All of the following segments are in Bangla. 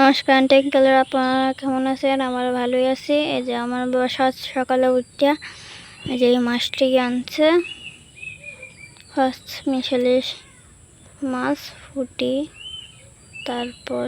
নমস্কার টেঙ্কেলের আপনারা কেমন আছেন? আমার ভালোই আছি। এই যে আমার বাবা সাত সকালে উঠিয়া এই যে এই মাছটি আনছে। ফার্স্ট মিশালিশ মাছ ফুটি তারপর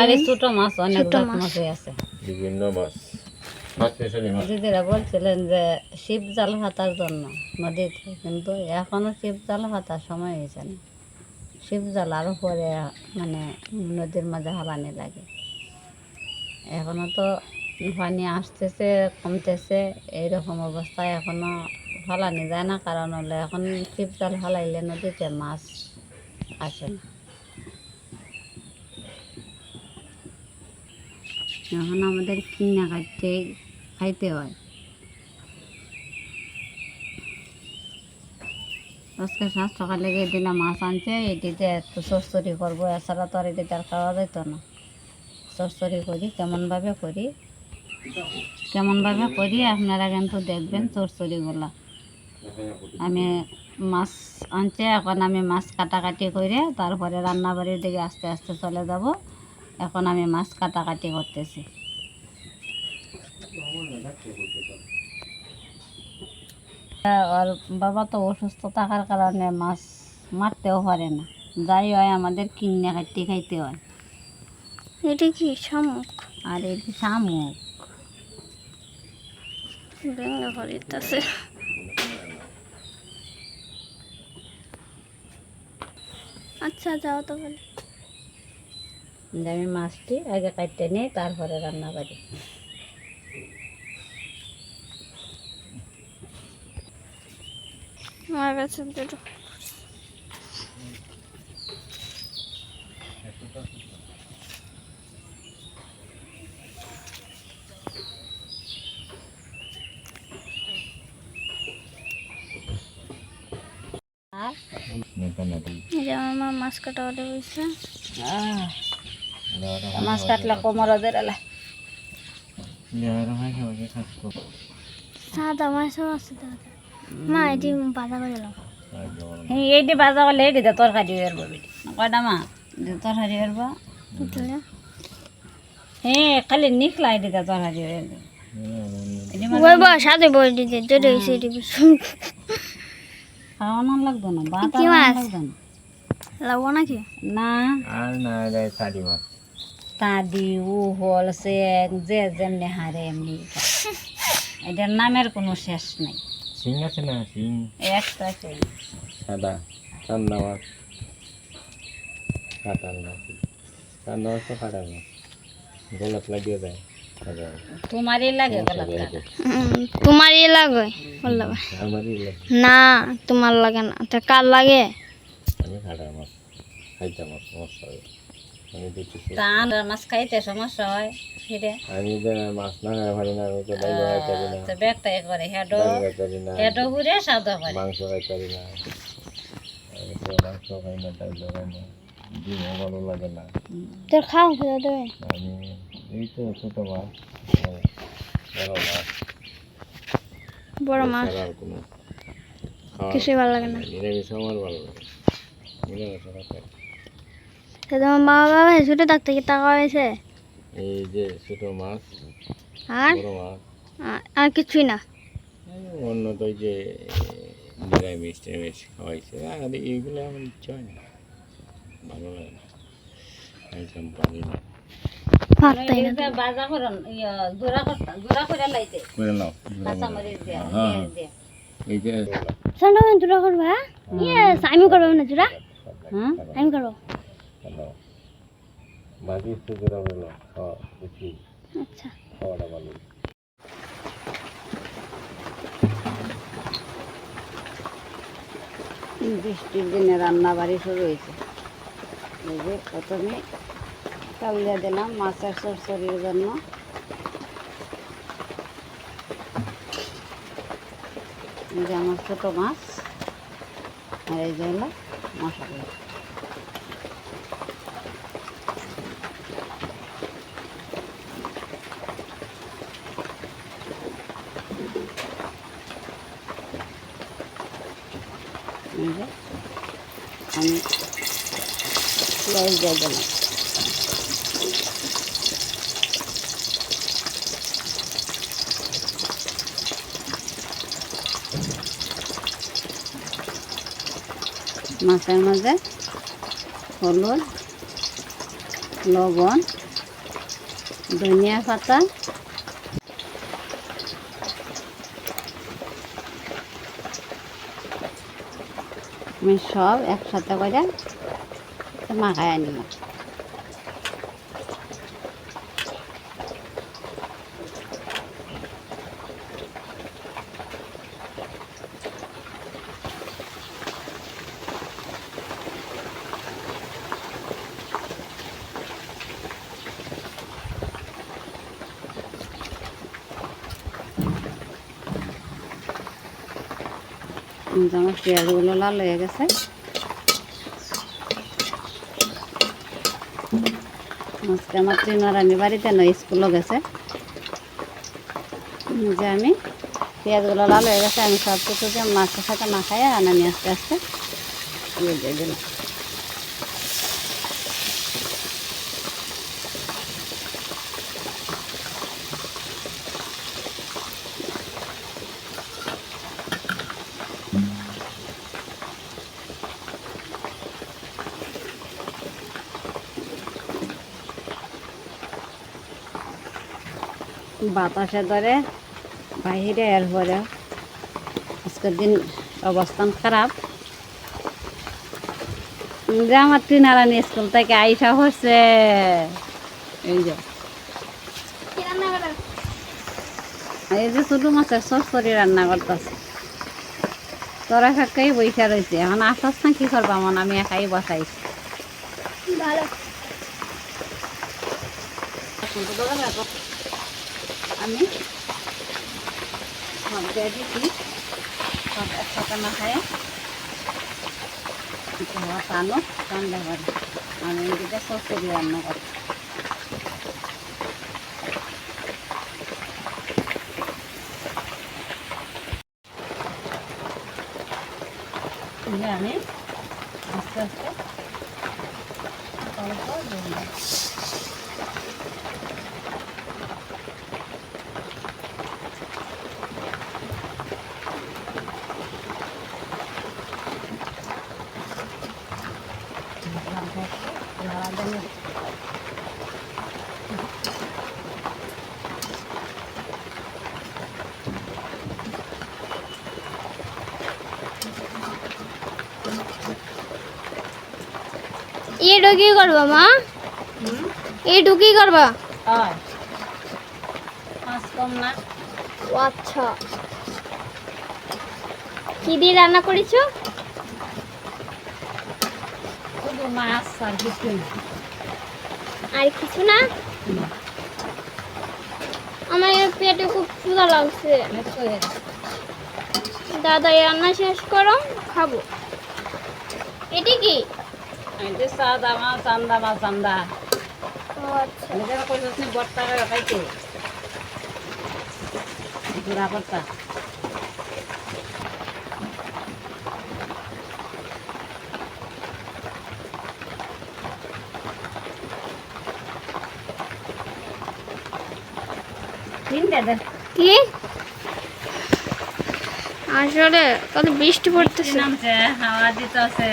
আর ছোট মাছ অনেক ছোট মাছ। আছে। বিভিন্ন মাছ। মাছ মিশালি মাছ। দিদিরা বলছিলেন যে শিব জাল ভাতার জন্য। নদীতে কিন্তু এখনও শিব জাল ভাতার সময় হয়েছে না। শিব জাল আরও পরে মানে নদীর মাঝে হালানি লাগে। এখনও তো পানি আসতেছে, কমতেছে, এইরকম অবস্থায় এখনও ফালানি যায় না, কারণ হলো এখন শিব জাল ফালাইলে নদীতে মাছ আসে না। এখন আমাদের কিনা কাটতে খাইতে হয়। আজকে সাত টাকা লেগে দিনা মাছ আনছে এটিতে একটু সরসরি করব, এছাড়া তো আর এটিতে আর খাওয়া যেত না। সরসরি করি কেমনভাবে করি। কেমনভাবে করি, আপনারা কিন্তু দেখবেন চরচড়িগুলা আমি মাছ আনছে, এখন আমি মাছ কাটাকাটি করে তারপরে রান্নাবাড়ির দিকে আস্তে আস্তে চলে যাব। এখন আমি মাছ কাটাকাটি করতেছি। আর বাবা তো অসুস্থ থাকার কারণে মাছ মারতেও পারে না। যাই হয় আমাদের কিনে খাইতে খাইতে হয়। এটি কি শামুক? আর এটি শামুক। ভেঙে আচ্ছা যাও তো বলে আমি মাছটি আগে কাটতে নিই তারপরে রান্না করি। আমার কাছে দুটো আমার মাছ কাটা ওটা হয়েছে মাছ কাটলে কোমর ওদের এলা সাদা আছে দাদা মা এটি বাধা করে হ্যাঁ এইটি বাজা করলে এইটি দে তরকারি বেরবো বেটি কয়টা মা? তরকারি বেরবো। হ্যাঁ খালি নিখলা তরকারি বেরবো। এটি সাথে দিতে এটি খাওয়ানো লাগতো না ভাত কি আনানো লাগতো না। লাগবো নাকি? না। আর না যায় শাড়ি মাছ। তাদি উ হল সে যে যেমনি হারে এমনি। এটার নামের কোনো শেষ নেই। শিং আছে না শিং একটা সেই সাদা চান্দা মাছ কাটাল মাছ চান্দা মাছ তো কাটাল মাছ গলাত লাগিয়ে যায়। তোমারই লাগে তোমারই লাগে না তোমার লাগে না। তা কার লাগে? আমি মাছ খাইতে মাছ সমস্যা আমি দেখছি মাছ খাইতে সমস্যা হয় ফিরে। আমি যে মাছ না খাই পারি না আমি তো ডাইল খাইতে পারি না। তো ব্যাগটা এ হেডো ডাইল খাইতে পারি না। হেডো ঘুরে সাদা করে। মাংস খাইতে পারি না। আমি তো মাংস খাই না ডাইল খাই না। ডিমও ভালো লাগে না। তোর খাও খেতে দেবে আমি এই তো ছোটো মাছ। বড় মাছ। বড় কিছুই ভালো লাগে না? নিরামিষ আমার ভালো লাগে নিরামিষ তোমার মা বাবা ছোটো থাকতে কি টাকা হয়েছে? এই যে ছোটো মাছ আর? আর- আর কিছুই না। অন্য তো যে নিরামিষ টিরামিষ খাওয়াইছে আর এইগুলো আমার ইচ্ছা হয় না। ভালো লাগে না। খাইতাম পারি না। ইয়া হ্যাঁ। দিয়ে। এই যে শোনো জোড়া করবা? আমি করব না জোড়া? হুম আমি করব? খাওয়া আচ্ছা। খাওয়াটা ভালো। বৃষ্টির দিনে রান্না বাড়ি শুরু হয়েছে। এই যে প্রথমে দিয়ে দিলাম মাছের সরসরির জন্য। এই যে আমার ছোটো মাছ আর এই যে হলো মশলা। গ্যাস মাছের মাঝে হলুদ লবণ ধনিয়া পাতা আমি সব একসাথে করে মাখায় কিন্তু আমার পেঁয়াজগুলো লাল হয়ে গেছে আজকে আমার আমি বাড়িতে নয় স্কুলও গেছে। যে আমি পেঁয়াজগুলো লাল হয়ে গেছে, আমি সব কিছু যে মাছের সাথে মাখাই আনানি আস্তে আস্তে। দিয়ে দিয়ে দিলাম। বাতাসে ধরে বাহিরে এর পরে। আজকের দিন অবস্থান খারাপ। আমার তিনারানি স্কুল থেকে আইসা হচ্ছে এই যে। এই যে ছোটো মাছের সরসরি রান্না করতেছে। তোরা কাকাই বৈশা রয়েছে এখন আসাস না কি করবা মন? আমি একাই বসাইছি ভালো। আমি সব দিয়ে দিচ্ছি সব একসাথে মাখায়। হাওয়া টানো ঠান্ডা করে। আমি এদিকে সব রান্না করি দিয়ে আমি আস্তে আস্তে অল্প দিয়ে দিলাম। এইটা কি করবা মা এইটু কি করবা আচ্ছা কি দিয়ে রান্না করেছ শুধু মাছ আর কিছু আর কিছু না? আমার পেটে খুব ক্ষুধা লাগছে। দাদা রান্না শেষ করো খাব। এটি কি? এটা সাদা মাছ চান্দা মাছ চান্দা আচ্ছা। করে খাইতে গুড়া কি? আসলে কত বৃষ্টি পড়তেছে। নামছে হাওয়া দিতেছে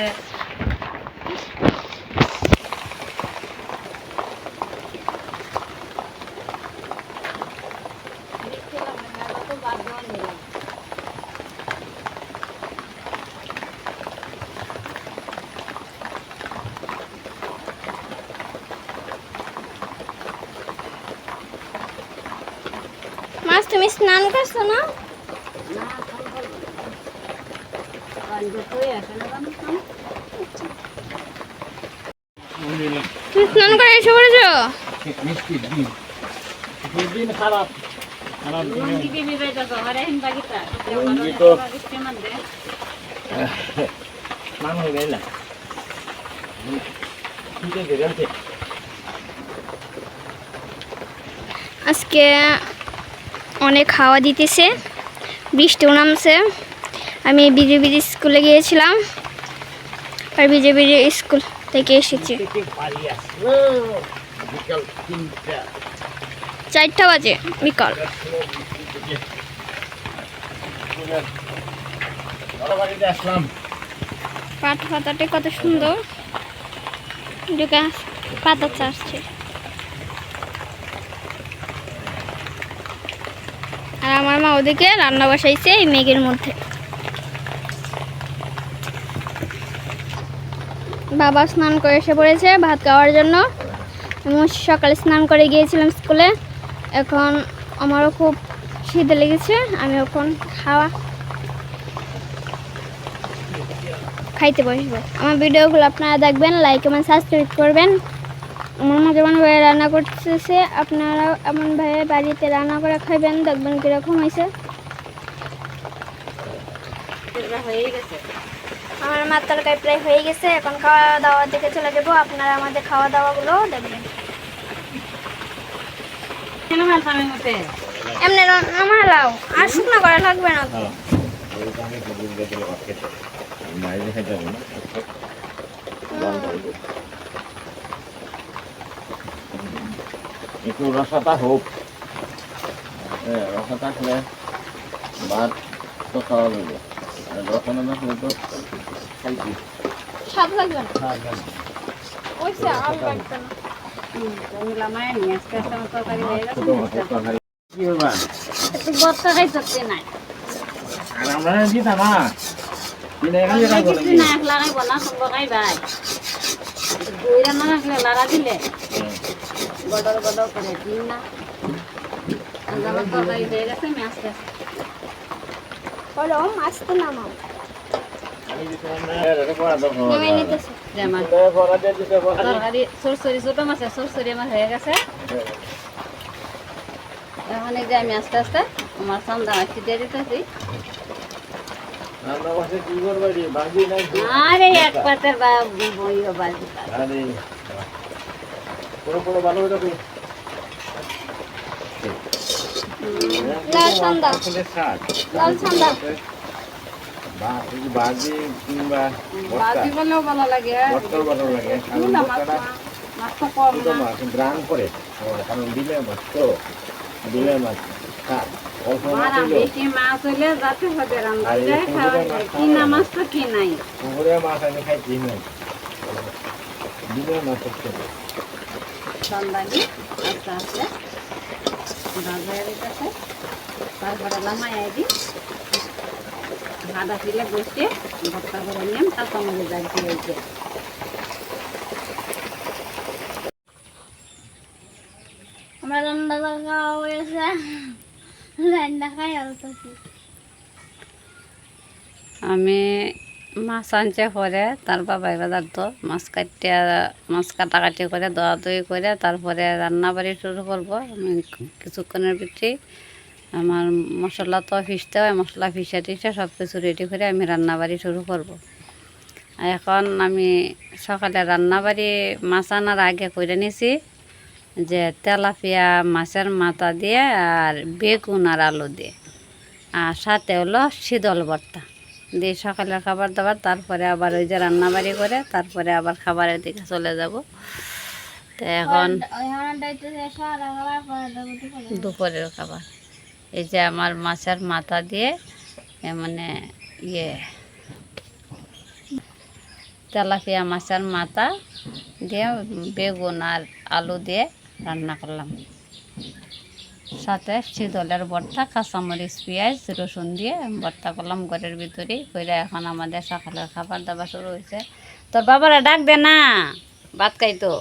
মাছ তুমি স্নান করছ না তুমি স্নান করে এসে পড়েছো? মিষ্টির দিন দিন খারাপ আজকে অনেক হাওয়া দিতেছে বৃষ্টিও নামছে। আমি বিজেপি স্কুলে গিয়েছিলাম আর বিজেপি স্কুল থেকে এসেছি। চারটা বাজে, বিকাল। পাট পাতাটা কত সুন্দর। পাতা চাষছে আর আমার মা ওদিকে রান্না বসাইছে এই মেঘের মধ্যে। বাবা স্নান করে এসে পড়েছে ভাত খাওয়ার জন্য। আমি সকালে স্নান করে গিয়েছিলাম স্কুলে এখন আমারও খুব খিদে লেগেছে, আমি এখন খাওয়া খাইতে বসবো। আমার ভিডিওগুলো আপনারা দেখবেন লাইক এবং সাবস্ক্রাইব করবেন। আমার মা যেমন ভাই রান্না করতেছে, আপনারাও এমন ভাবে বাড়িতে রান্না করে খাইবেন, দেখবেন কীরকম হয়েছে। হয়ে গেছে। আমার মার তরকারি প্রায় হয়ে গেছে এখন খাওয়া দাওয়ার দিকে চলে যাব। আপনারা আমাদের খাওয়া দাওয়াগুলো দেখবেন এমনি নামালাও আর শুকনো করা লাগবে না। খাইবো। একটু রসাটা হোক। হ্যাঁ রসাটা খেলে ভাত তো খাওয়া যাবে। স্বাদ লাগবে না। খাওয়া যাবে আর লাগবে না লাড়া দিলে? হ্যাঁ। গডর গডর করে দিন না। আস্তে আস্তে বলো আস্তে নামাও। হ্যাঁ, ছোট সরসরি আমার হয়ে গেছে। এখন এই যে আমি আস্তে আস্তে আমার সন্ধ্যা আজকে দিয়ে দিতেছি? আরে এক পাতের বা বইও বাজি আরে, পুরো পুরো ভালো হয়ে যাবে। লাল সান্দা। লাল সান্দা। বা- এই যে বাজি কিংবা ভর্তা, বলেও ভালো লাগে। ভর্তাও ভালো লাগে। আর মাছ ভর্তাটা মাছ তো কম মাছ, গ্রান করে। কারণ বিলের মাছ তো, বিলের মাছ শাক। অল্প মাছ বেশি মাছ হইলে যাতে হবে রান্না। খাওয়া যায় কিনা মাছ তো কি নাই? পুকুরের মাছ আমি খাইছি না বিলের মাছ সন্ধ্যানি আস্তে আস্তে ভাজা হয়ে গেছে। তারপরে লামাই দিই ভাজা দিলে বসে ভর্তা করে নিলাম তারপর আমাদের যাই দিয়েছে আমরা রান্না খাওয়া হয়েছে। রান্না খাই আমি মাছ আনছে পরে, তার বাবাই বাজার তো মাছ কাটিয়া মাছ কাটাকাটি করে দোয়া দই করে তারপরে রান্না বাড়ি শুরু করব। কিছুক্ষণের ভিতরে আমার মশলা তো ফিসতে হয়, মশলা ফিসে টিসে সব কিছু রেডি করে আমি রান্না বাড়ি শুরু করব। এখন আমি সকালে রান্না বাড়ি মাছ আনার আগে করে নিয়েছি যে তেলাপিয়া মাছের মাথা দিয়ে আর বেগুন আর আলু দিয়ে। আর সাথে হলো শীতল ভর্তা। দিয়ে সকালের খাবার দাবার, তারপরে আবার ওই যে রান্নাবাড়ি করে, তারপরে আবার খাবারের দিকে চলে যাব। তো এখন দুপুরের খাবার। এই যে আমার মাছের মাথা দিয়ে মানে ইয়ে তেলাপিয়া মাছের মাথা দিয়ে, বেগুন আর আলু দিয়ে রান্না করলাম। সাথে শীতলের ভর্তা কাঁচামরিচ, পেঁয়াজ, রসুন দিয়ে ভর্তা করলাম ঘরের ভিতরেই। করে এখন আমাদের সকালের খাবার দাবার শুরু হয়েছে। তোর বাবারা ডাক দে না, ভাত খাইতো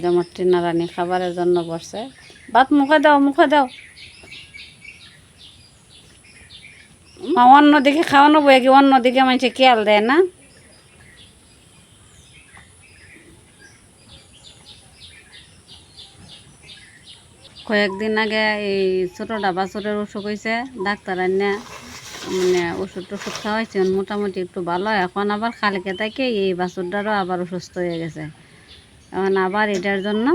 যেমন টিনা রানী খাবারের জন্য বসছে। ভাত মুখে দাও মুখে দাও। মা অন্যদিকে খাওয়ানো বই কি অন্যদিকে মানুষে খেয়াল দেয় না? কয়েকদিন আগে এই ছোটোটা বাছরের অসুখ হয়েছে ডাক্তার আনিয়া মানে ওষুধ টষুধ খাওয়াইছে মোটামুটি একটু ভালো, এখন আবার কালকে থেকে এই বাছুরটারও আবার অসুস্থ হয়ে গেছে এখন আবার এটার জন্য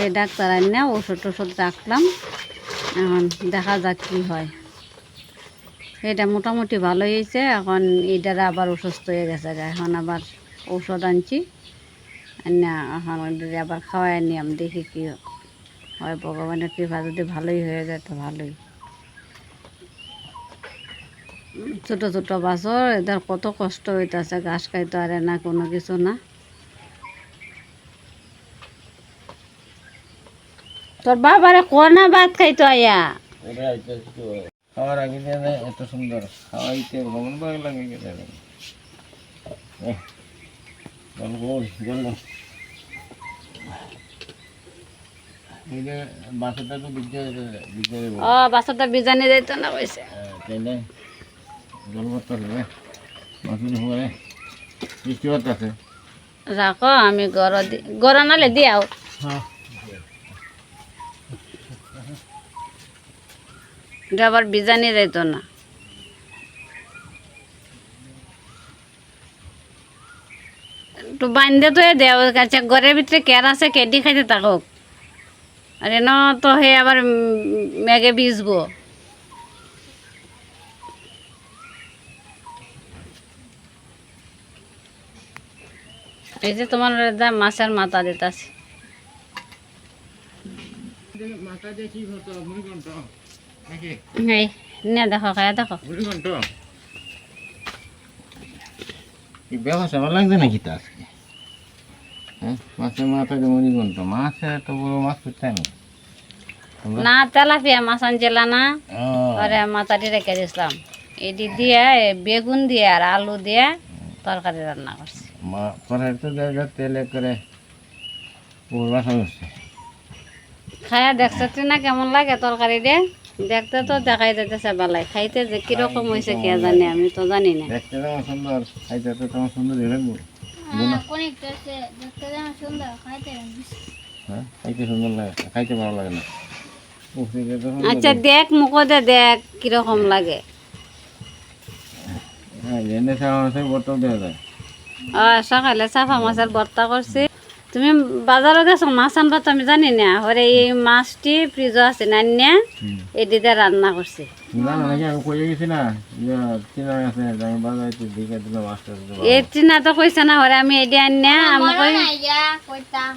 এই ডাক্তার আনিয়া ওষুধ টষুধ রাখলাম, এখন দেখা যাক কী হয় এটা মোটামুটি ভালো হয়েছে এখন এটার আবার অসুস্থ হয়ে গেছে। এখন আবার ঔষধ আনছি আনিয়া এখন আবার খাওয়াই নিয়ম, দেখি কী হয়, ভগবানের কৃপা যদি ভালোই হয়ে যায় তো ভালোই। ছোট ছোট বাছর, এদের কত কষ্ট হইতাছে, ঘাস খাইতে আরে না, কোনো কিছু না। তোর বাবারে কোনা ভাত খাইতো আয়া? খাওয়ার আগে এত সুন্দর, খাওয়াইতে কেমন ভালো লাগে গোল জল দাও। এই যে বাসাটা তো বিদ্যা বিদ্যা ও বাছরটা বিজানি যাইত না কইছে। হয়ে রাখো আমি গড় দি গড় নালে দিয়াও। হ্যাঁ। এটা আবার বিজানি যাইত না। একটু বান্ধে তো দেও কাছে ঘরের ভিতরে কের আছে কেডি খাইতে থাকুক আর এন তো হে আবার মেঘে ভিজবো। এই যে তোমার মাছের মাথা দিতাছে। নে দেখো, খায়া দেখো। লাগছে নাকি তা আজকে হ্যাঁ? মাছের মাথা দিয়ে মুড়ি মাছে এত বড় মাছ করতে আমি না তেলাপিয়া মাছ আনছিলা না? পরে মাথাটি রেখে দিয়েছিলাম। এটি দিয়ে বেগুন দিয়ে আর আলু দিয়ে তরকারি রান্না করছি। মা তো জায়গা তেলে করে পুরো বাসা খায়া দেখছ তুই না কেমন লাগে তরকারি দিয়ে? দেখতে তো দেখাই যেতেছে বেলায় খাইতে যে কীরকম হয়েছে কে জানি আমি তো জানি না। দেখতে যেমন সুন্দর খাইতে তো লাগবে। অনেকটা আছে দেখতে যেমন সুন্দর খাইতে হ্যাঁ খাইতে সুন্দর লাগে খাইতে ভালো লাগে না এটা। আচ্ছা দেখ মুখতে দেখ কীরকম লাগে। হ্যাঁ যায়। ও সকালে চাফা মাছের ভর্তা করছি। তুমি বাজারে গেছো মাছ আনবা তো আমি জানি না। হরে এই মাছটি ফ্রিজও আছে না। এটিতে রান্না করছি। না যে চিনা তো কইছে না হরে আমি এটি আনিয়া আমি কই কইতাম।